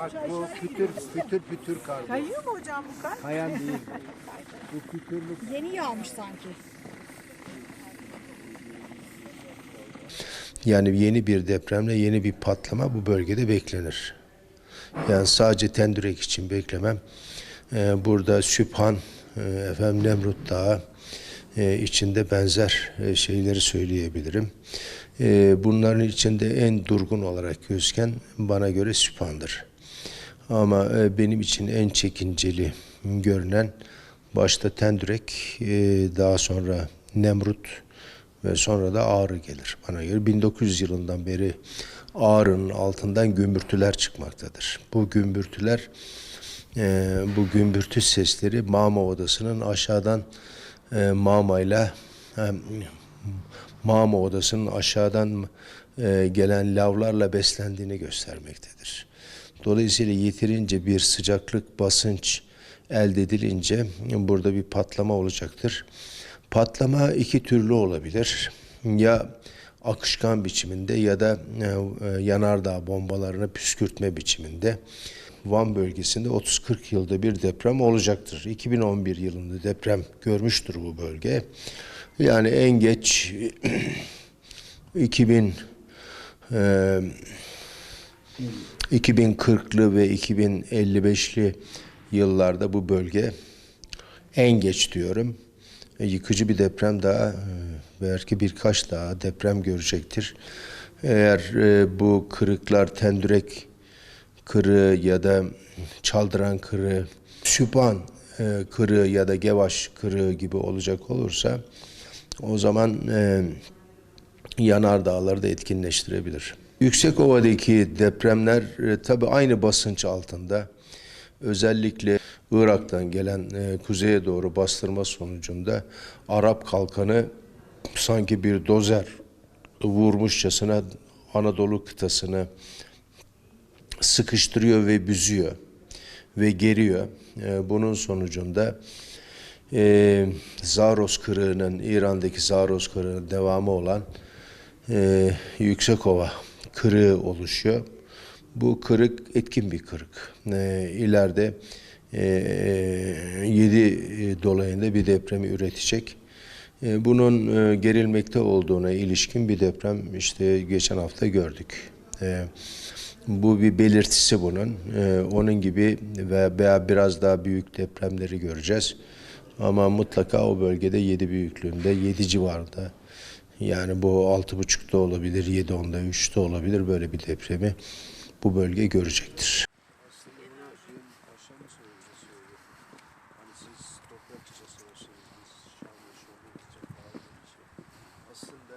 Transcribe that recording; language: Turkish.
Bak bu pütür pütür pütür kar. Kayıyor mu hocam bu kar? Kayan değil. Bu pütürlük Yeni yağmış sanki. Yani yeni bir depremle yeni bir patlama bu bölgede beklenir. Yani sadece Tendürek için beklemem. Ee, burada Sübhan, e, efendim Nemrut Dağı e, içinde benzer e, şeyleri söyleyebilirim. E, bunların içinde en durgun olarak gözüken bana göre Sübhan'dır. Ama e, benim için en çekinceli görünen başta Tendürek, daha sonra Nemrut ve sonra da Ağrı gelir bana göre. 1900 yılından beri Ağrı'nın altından gümbürtüler çıkmaktadır. Bu gümbürtüler, bu gümbürtü sesleri Mama Odası'nın aşağıdan e, Mama'yla e, Mama Odası'nın aşağıdan e, gelen lavlarla beslendiğini göstermektedir. Dolayısıyla yeterince bir sıcaklık, basınç elde edilince burada bir patlama olacaktır. Patlama iki türlü olabilir. Ya akışkan biçiminde ya da e, yanardağ bombalarını püskürtme biçiminde. Van bölgesinde 30-40 yılda bir deprem olacaktır. 2011 yılında deprem görmüştür bu bölge. Yani en geç 2000 e, 2040'lı ve 2055'li yıllarda bu bölge en geç diyorum e, yıkıcı bir deprem daha e, belki birkaç daha deprem görecektir. Eğer e, bu kırıklar tendürek kırığı ya da çaldıran kırığı, süpan e, kırığı ya da gevaş kırığı gibi olacak olursa o zaman e, yanardağları da etkinleştirebilir. Yüksekova'daki depremler e, tabi aynı basınç altında. Özellikle Irak'tan gelen e, kuzeye doğru bastırma sonucunda Arap kalkanı sanki bir dozer vurmuşçasına Anadolu kıtasını sıkıştırıyor ve büzüyor ve geriyor. E, bunun sonucunda e, Zaros kırığının, İran'daki Zaros kırığının devamı olan e, Yüksekova kırığı oluşuyor. Bu kırık etkin bir kırık. E, ileride e, 7 dolayında bir depremi üretecek. E, bunun e, gerilmekte olduğuna ilişkin bir deprem işte geçen hafta gördük. E, bu bir belirtisi bunun. E, onun gibi ve veya biraz daha büyük depremleri göreceğiz. Ama mutlaka o bölgede 7 büyüklüğünde, 7 civarında yani bu 6.5'da olabilir, 7.10'da, 3'te olabilir böyle bir depremi bu bölge görecektir.